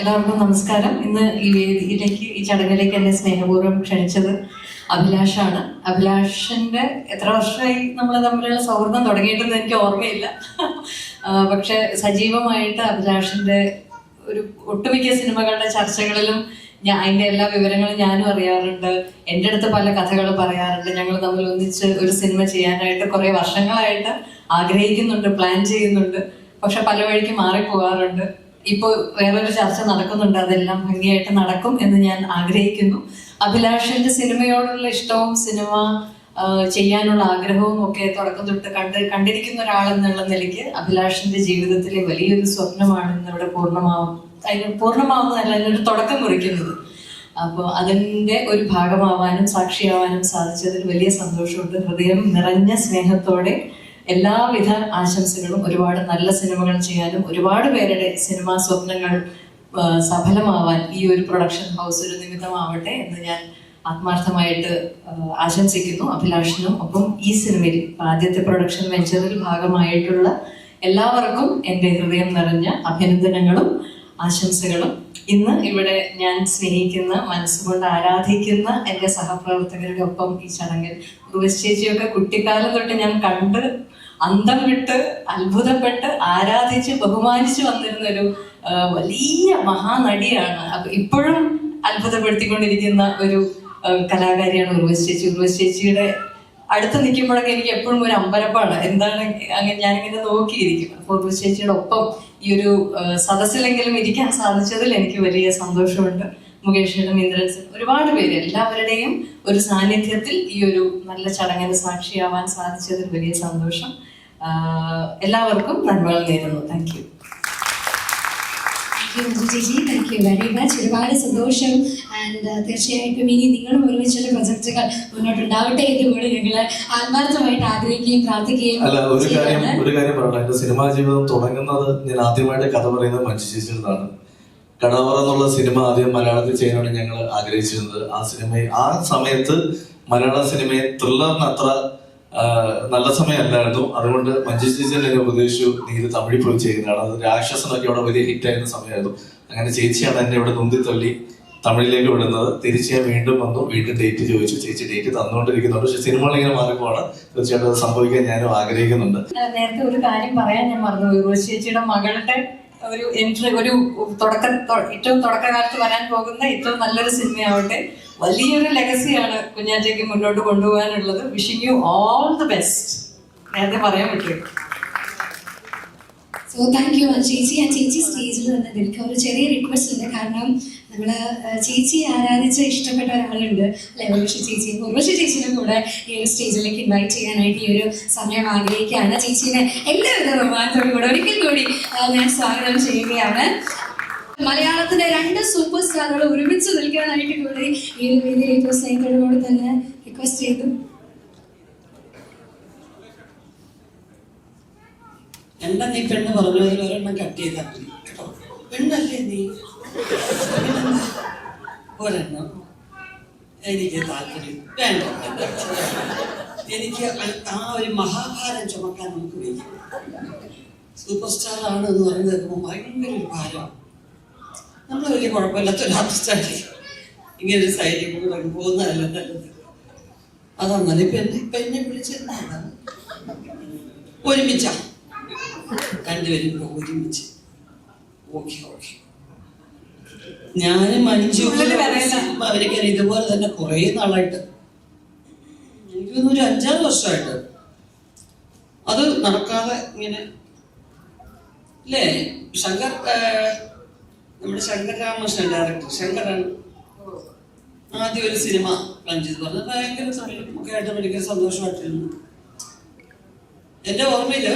എല്ലാവർക്കും നമസ്കാരം. ഇന്ന് ഈ വേദിയിലേക്ക് ഈ ചടങ്ങിലേക്ക് എന്നെ സ്നേഹപൂർവം ക്ഷണിച്ചത് അഭിലാഷാണ്. അഭിലാഷിന്റെ എത്ര വർഷമായി നമ്മൾ തമ്മിലുള്ള സൗഹൃദം തുടങ്ങിയിട്ടെന്ന് എനിക്ക് ഓർമ്മയില്ല. പക്ഷെ സജീവമായിട്ട് അഭിലാഷിന്റെ ഒരു ഒട്ടുമിക്ക സിനിമകളുടെ ചർച്ചകളിലും ഞാൻ അതിന്റെ എല്ലാ വിവരങ്ങളും ഞാനും അറിയാറുണ്ട്. എന്റെ അടുത്ത് പല കഥകൾ പറയാറുണ്ട്. ഞങ്ങൾ തമ്മിൽ ഒന്നിച്ച് ഒരു സിനിമ ചെയ്യാനായിട്ട് കുറെ വർഷങ്ങളായിട്ട് ആഗ്രഹിക്കുന്നുണ്ട് പ്ലാൻ ചെയ്യുന്നുണ്ട്. പക്ഷെ പല വഴിക്ക് മാറിപ്പോകാറുണ്ട്. ഇപ്പൊ വേറൊരു ചർച്ച നടക്കുന്നുണ്ട്. അതെല്ലാം ഭംഗിയായിട്ട് നടക്കും എന്ന് ഞാൻ ആഗ്രഹിക്കുന്നു. അഭിലാഷിന്റെ സിനിമയോടുള്ള ഇഷ്ടവും സിനിമ ചെയ്യാനുള്ള ആഗ്രഹവും ഒക്കെ തുടക്കം തൊട്ട് കണ്ട് കണ്ടിരിക്കുന്ന ഒരാളെന്നുള്ള നിലയ്ക്ക് അഭിലാഷിന്റെ ജീവിതത്തിലെ വലിയൊരു സ്വപ്നമാണ് ഇന്ന് ഇവിടെ പൂർണമാവും. അതിന് പൂർണമാവുന്നതല്ല അതിനൊരു തുടക്കം കുറിക്കുന്നത്. അപ്പോൾ അതിന്റെ ഒരു ഭാഗമാവാനും സാക്ഷിയാവാനും സാധിച്ചതിൽ വലിയ സന്തോഷമുണ്ട്. ഹൃദയം നിറഞ്ഞ സ്നേഹത്തോടെ എല്ലാവിധ ആശംസകളും ഒരുപാട് നല്ല സിനിമകൾ ചെയ്യാനും ഒരുപാട് പേരുടെ സിനിമാ സ്വപ്നങ്ങൾ സഫലമാവാൻ ഈ ഒരു പ്രൊഡക്ഷൻ ഹൗസ് ഒരു നിമിത്തമാവട്ടെ എന്ന് ഞാൻ ആത്മാർത്ഥമായിട്ട് ആശംസിക്കുന്നു. അഭിലാഷിനും ഒപ്പം ഈ സിനിമയിൽ ആദ്യത്തെ പ്രൊഡക്ഷൻ വെഞ്ചറിൽ ഭാഗമായിട്ടുള്ള എല്ലാവർക്കും എന്റെ ഹൃദയം നിറഞ്ഞ അഭിനന്ദനങ്ങളും ആശംസകളും. ഇന്ന് ഇവിടെ ഞാൻ സ്നേഹിക്കുന്ന മനസ്സുകൊണ്ട് ആരാധിക്കുന്ന എന്റെ സഹപ്രവർത്തകരുടെ ഒപ്പം ഈ ചടങ്ങിൽ ഉർവശി ചേച്ചിയൊക്കെ കുട്ടിക്കാലം തൊട്ട് ഞാൻ കണ്ട് അന്തം വിട്ട് അത്ഭുതപ്പെട്ട് ആരാധിച്ച് ബഹുമാനിച്ചു വന്നിരുന്ന ഒരു വലിയ മഹാനടിയാണ്. അപ്പൊ ഇപ്പോഴും അത്ഭുതപ്പെടുത്തിക്കൊണ്ടിരിക്കുന്ന ഒരു കലാകാരിയാണ് ഉർവശ് ചേച്ചി. ഉർവശ് ചേച്ചിയുടെ അടുത്ത് നിൽക്കുമ്പോഴൊക്കെ എനിക്ക് എപ്പോഴും ഒരു അമ്പരപ്പാണ്. എന്താണ് അങ്ങനെ ഞാനിങ്ങനെ നോക്കിയിരിക്കും അപ്പോൾ ഉർവശ് ചേച്ചിയുടെ ഒപ്പം ഈ ഒരു സദസ്സിലെങ്കിലും ഇരിക്കാൻ സാധിച്ചതിൽ എനിക്ക് വലിയ സന്തോഷമുണ്ട്. മുകേഷിനും ഇന്ദ്രൻസും ഒരുപാട് പേര് എല്ലാവരുടെയും ഒരു സാന്നിധ്യത്തിൽ ഈ ഒരു നല്ല ചടങ്ങിന് സാക്ഷിയാവാൻ സാധിച്ചതിൽ വലിയ സന്തോഷം. എല്ലാവർക്കും നന്മകൾ നേരുന്നു. Thank you thank you Manju ചേച്ചി. താങ്ക് യു വെരി മച്ച് ഒരുപാട് സന്തോഷം. ആൻഡ് തീർച്ചയായിട്ടും ഇനി നിങ്ങളും ഒരുമിച്ചുള്ള പ്രൊജക്റ്റുകൾ മുന്നോട്ടുണ്ടാവട്ടെ എന്ന് കൂടി ഞങ്ങൾ ആത്മാർത്ഥമായിട്ട് ആഗ്രഹിക്കുകയും പ്രാർത്ഥിക്കുകയും അല്ല ഒരു കാര്യം ഒരു കാര്യം പറയണം എന്റെ സിനിമാ ജീവിതം തുടങ്ങുന്നത് ഞാൻ ആദ്യമായിട്ട് കഥ പറയുന്നത് മഞ്ജു ചേച്ചിയുടേതാണ് കടവറ എന്നുള്ള സിനിമ ആദ്യം മലയാളത്തിൽ ചെയ്യാനാണ് ഞങ്ങൾ ആഗ്രഹിച്ചിരുന്നത്. ആ സിനിമയെ ആ സമയത്ത് മലയാള സിനിമയെ ത്രില്ലറിന് അത്ര നല്ല സമയമല്ലായിരുന്നു അതുകൊണ്ട് മഞ്ജു ചേച്ചി എന്നെ ഉപദേശിച്ചു. നീ ഇത് തമിഴിൽ പോയി ചെയ്യുന്നതാണ്. അത് രാക്ഷസനൊക്കെ അവിടെ വലിയ ഹിറ്റായിരുന്ന സമയമായിരുന്നു. അങ്ങനെ ചേച്ചിയാണ് എന്നെ ഇവിടെ നൊന്തി തള്ളി തമിഴിലേക്ക് വിടുന്നത്. തിരിച്ച് ഞാൻ വീണ്ടും വന്നു. വീണ്ടും ഡേറ്റ് ചോദിച്ചു. ചേച്ചി ഡേറ്റ് തന്നുകൊണ്ടിരിക്കുന്നുണ്ട്. പക്ഷെ സിനിമകൾ ഇങ്ങനെ മാറിപ്പോവാണ്. തീർച്ചയായിട്ടും അത് സംഭവിക്കാൻ ഞാനും ആഗ്രഹിക്കുന്നുണ്ട്. നേരത്തെ ഒരു കാര്യം പറയാൻ ഞാൻ മറന്നു ചേച്ചിയുടെ മകളുടെ ഒരു എൻട്രി ഒരു തുടക്ക ഏറ്റവും തുടക്കകാലത്ത് വരാൻ പോകുന്ന ഏറ്റവും നല്ലൊരു സിനിമയാവട്ടെ. വലിയൊരു ലെഗസിയാണ് കുഞ്ഞാറ്റയ്ക്ക് മുന്നോട്ട് കൊണ്ടുപോകാനുള്ളത്. Wishing you all the best നേരത്തെ പറയാൻ പറ്റും സോ താങ്ക് യു ചേച്ചി. ആ ചേച്ചി സ്റ്റേജിൽ വന്നത് എനിക്ക് ഒരു ചെറിയ റിക്വസ്റ്റ് ഉണ്ട്. കാരണം നമ്മൾ ചേച്ചി ആരാധിച്ച ഇഷ്ടപ്പെട്ട ഒരാളുണ്ട്. അല്ലെ? ചേച്ചി ഉർവശി ചേച്ചിനെ കൂടെ ഈ ഒരു സ്റ്റേജിലേക്ക് ഇൻവൈറ്റ് ചെയ്യാനായിട്ട് ഈ ഒരു സമയം ആഗ്രഹിക്കുകയാണ്. ചേച്ചീനെ എല്ലാവിധ ബഹുമാനത്തോടു കൂടെ ഒരിക്കൽ കൂടി ഞാൻ സ്വാഗതം ചെയ്യുകയാണ്. മലയാളത്തിലെ രണ്ട് സൂപ്പർ സ്റ്റാറുകൾ ഒരുമിച്ച് നിൽക്കാനായിട്ട് കൂടി ഈ ഒരു വേദിയിൽ ഇപ്പോൾ സ്നേഹത്തോടുകൂടി തന്നെ റിക്വസ്റ്റ് ചെയ്തു. എന്താ നീ പെണ്ണ് പറഞ്ഞു അതിൽ ഒരെണ്ണം കട്ട്? ചെയ്താൽ പെണ്ണല്ലേ നീ? ഒരെണ്ണം. എനിക്ക് താല്പര്യം. വേണ്ട വേണ്ട. എനിക്ക് ആ- ഒരു മഹാഭാരം ചുമക്കാൻ നമുക്ക് വയ്യ. സൂപ്പർ സ്റ്റാർ ആണ് എന്ന് പറയുന്നത് ഭയങ്കര ഒരു ഭാരമാണ്. നമ്മൾ വലിയ കുഴപ്പമില്ലാത്ത ഒരു ആർട്ടിസ്റ്റായി ഇങ്ങനെ ഒരു സൈഡിൽ കൂടെ പോകുന്നതല്ല നല്ലത്. അതാണ് ഇപ്പൊ എന്നെ ഇപ്പൊ എന്നെ വിളിച്ചെന്താണ് ഒരുമിച്ചാ? കണ്ടുവരുമ്പോ ഒരുമിച്ച്. Okay okay. ഞാനും മഞ്ജു വിറയലാ. അവരൊക്കെ ഇതുപോലെ തന്നെ കുറേ നാളായിട്ട്. എനിക്കൊന്നൊരു ഒരു അഞ്ചാറ് വർഷമായിട്ട്. അത് നടക്കാതെ ഇങ്ങനെ അല്ലേ ശങ്കർ നമ്മുടെ ശങ്കർ രാമകൃഷ്ണൻ ഡയറക്ടർ ശങ്കരൻ ആദ്യം ഒരു സിനിമ പ്ലാൻ ചെയ്ത് പറഞ്ഞു ഭയങ്കര ഒക്കെ ആയിട്ട് ഭയങ്കര സന്തോഷമായിട്ടിരുന്നു. എന്റെ ഓർമ്മയിൽ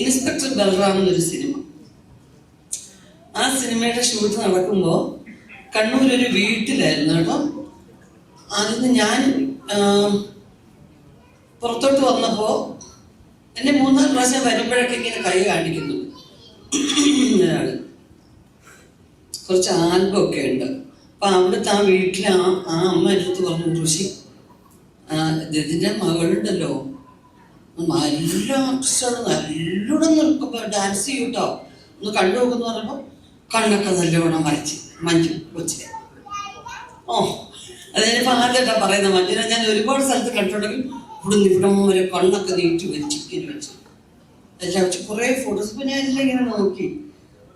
ഇൻസ്പെക്ടർ ബൽറാം എന്നൊരു സിനിമ ആ സിനിമയുടെ ഷൂട്ട് നടക്കുമ്പോ കണ്ണൂർ ഒരു വീട്ടിലായിരുന്നു കേട്ടോ. അതിന് ഞാൻ പുറത്തോട്ട് വന്നപ്പോ എന്നെ മൂന്നാം പ്രാവശ്യം വരുമ്പോഴൊക്കെ ഇങ്ങനെ കൈ കാണിക്കുന്നു. കുറച്ച് ആൽബമൊക്കെ ഉണ്ട്. അപ്പൊ അവിടുത്തെ ആ വീട്ടിൽ ആ ആ അമ്മ എടുത്ത് പറഞ്ഞു ഋഷി ഇതിന്റെ മകളുണ്ടല്ലോ. നല്ല ആർട്ടിസ്റ്റാണ്. നല്ലോണം ഡാൻസ് ചെയ്യും കേട്ടോ. ഒന്ന് കണ്ടു നോക്കുന്നു പറഞ്ഞപ്പോൾ കണ്ണൊക്കെ നല്ലോണം വരച്ച് മഞ്ജു കൊച്ചി ഓ അത് ഞാനിപ്പോൾ ആദ്യമായിട്ടാണ് പറയുന്നത് മഞ്ജുനെ ഞാൻ ഒരുപാട് സ്ഥലത്ത് കണ്ടിട്ടുണ്ടെങ്കിൽ ഇവിടുന്ന് ഇവിടം വരെ കണ്ണൊക്കെ നീട്ടി വെച്ചു വെച്ചു എല്ലാം വെച്ച് ഫോട്ടോസ് ഇപ്പൊ ഞാൻ എല്ലാം ഇങ്ങനെ നോക്കി.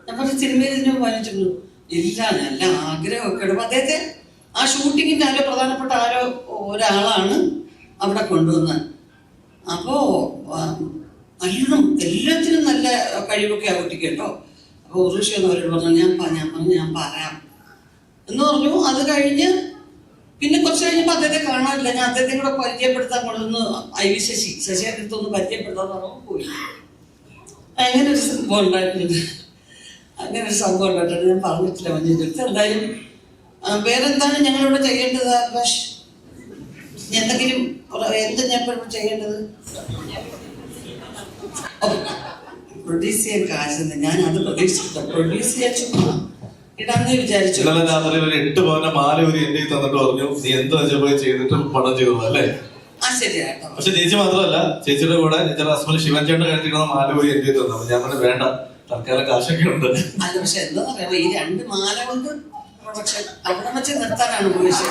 ഞാൻ പറഞ്ഞ സിനിമയിൽ ഇതിനെ വായിച്ചിരുന്നു. ഇല്ല നല്ല ആഗ്രഹമൊക്കെ അപ്പൊ അദ്ദേഹത്തെ ആ ഷൂട്ടിങ്ങിന്റെ ആരോ പ്രധാനപ്പെട്ട ആരോ ഒരാളാണ് അവിടെ കൊണ്ടുവന്നത്. അപ്പോ ആ, നല്ലോണം എല്ലാത്തിനും നല്ല കഴിവൊക്കെ ആ കുട്ടിക്ക് കേട്ടോ. അപ്പൊ ഉറുഷി എന്നവരോട് പറഞ്ഞു ഞാൻ ഞാൻ പറഞ്ഞു ഞാൻ പറയാം. എന്ന് പറഞ്ഞു. അത് കഴിഞ്ഞ് പിന്നെ കുറച്ച് കഴിഞ്ഞപ്പോൾ അദ്ദേഹത്തെ കാണാനില്ല. ഞാൻ അദ്ദേഹത്തെ കൂടെ പരിചയപ്പെടുത്താൻ കൊണ്ടുവന്ന് ഐ വി ശശി ശശി അദ്ദേഹത്തെ ഒന്ന് പരിചയപ്പെടുത്താൻ പറഞ്ഞു പോയി. അങ്ങനെ ഒരു സംഭവം ഉണ്ടായിട്ടുണ്ട് അങ്ങനെ ഒരു സംഭവം ഉണ്ടായിട്ടുണ്ട്. ഞാൻ പറഞ്ഞിട്ടില്ല അടുത്ത് എന്തായാലും വേറെന്താണ് ഞങ്ങളിവിടെ ചെയ്യേണ്ടത് ആകാശ്? എന്തെങ്കിലും എന്താ ഞാൻ ഇപ്പോൾ ചെയ്യേണ്ടത് പ്രൊഡ്യൂസ് ചെയ്യാൻ കാശെന്ന് ഞാൻ അത് പ്രതീക്ഷിച്ചില്ല പ്രൊഡ്യൂസ് ചെയ്യാൻ ചുമ്മാ ഇടാന്നേ വിചാരിച്ചു. ഇന്നലെ രാത്രി ഒരു എട്ട് പവന്റെ മാല ഒരു എന്റെ തന്നിട്ട് പറഞ്ഞു നീ എന്ത് വെച്ചാൽ ചെയ്തിട്ടും പണം ചെയ്തു അല്ലേ? പക്ഷെ ചേച്ചി മാത്രമല്ല ചേച്ചിയുടെ കൂടെ ചേച്ചിയുടെ ഹസ്ബൻഡ് ശിവൻ ചേട്ടൻ കഴിച്ചിരിക്കുന്ന മാല പോയി എന്റെ കയ്യിൽ തന്നു. ഞാൻ പറഞ്ഞു വേണ്ട തൽക്കാലം കാശൊക്കെ ഉണ്ട്. അല്ല പക്ഷെ എന്താ പറയാ ഈ രണ്ട് മാല കൊണ്ട് അവിടെ വെച്ച് നിർത്താനാണ് ഉപയോഗിച്ചത്